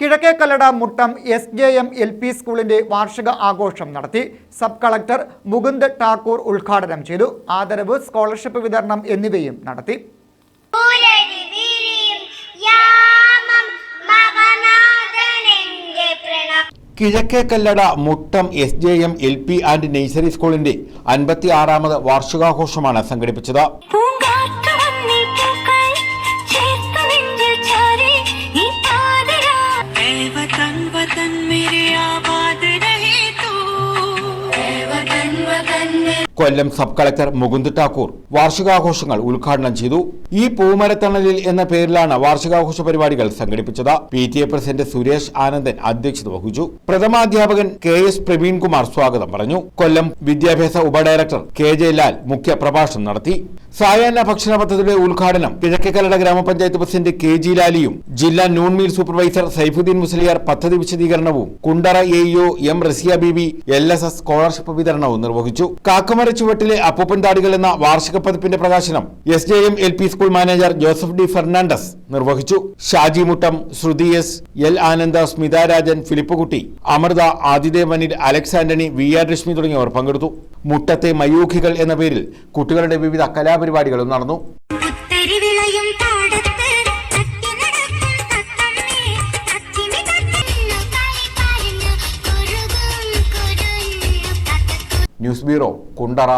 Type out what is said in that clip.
Kizhakkekallada Muttom S J M L P സ്കൂളിന്റെ വാർഷിക ആഘോഷം നടത്തി സബ് കളക്ടർ മുകുന്ദ് ഠാക്കൂർ ഉദ്ഘാടനം ചെയ്തു. ആദരവ് സ്കോളർഷിപ്പ് വിതരണം എന്നിവയും നടത്തി. കിഴക്കേ Kizhakkekallada Muttom S J M L P and nursery സ്കൂളിന്റെ അൻപത്തി ആറാമത് വാർഷികാഘോഷമാണ് സംഘടിപ്പിച്ചത്. കൊല്ലം സബ് കളക്ടർ മുകുന്ദ് ഠാക്കൂർ വാർഷികാഘോഷങ്ങൾ ഉദ്ഘാടനം ചെയ്തു. ഈ പൂമരത്തണലിൽ എന്ന പേരിലാണ് വാർഷികാഘോഷ പരിപാടികൾ സംഘടിപ്പിച്ചത്. P T A president Suresh Anandan അധ്യക്ഷത വഹിച്ചു. പ്രഥമാധ്യാപകൻ കെ എസ് പ്രവീൺകുമാർ സ്വാഗതം പറഞ്ഞു. കൊല്ലം വിദ്യാഭ്യാസ ഉപഡയറക്ടർ കെ ജെ ലാൽ മുഖ്യ പ്രഭാഷണം നടത്തി. സായാഹ്ന ഭക്ഷണ പദ്ധതിയുടെ ഉദ്ഘാടനം കിഴക്കേക്കല്ലട ഗ്രാമപഞ്ചായത്ത് പ്രസിഡന്റ് കെ ജി ലാലിയും ജില്ലാ noon meal supervisor Saifuddin Musliyar പദ്ധതി വിശദീകരണവും Kundara A EO M Razia Beebi L S S scholarship വിതരണവും നിർവഹിച്ചു. കാക്കമര ചുവട്ടിലെ അപ്പൂപ്പൻ താടികൾ എന്ന വാർഷിക പതിപ്പിന്റെ പ്രകാശനം S J M L P school manager Joseph D Fernandez നിർവഹിച്ചു. Shaji Muttom Shruti S L Ananda Smitharajan Philipkutty Amritha Adidev Anil Alex Antony V R Rashmi തുടങ്ങിയവർ പങ്കെടുത്തു. മുട്ടത്തെ മയൂഖികൾ എന്ന പേരിൽ കുട്ടികളുടെ വിവിധ കലാപരിപാടികളും നടന്നു. News bureau Kundara.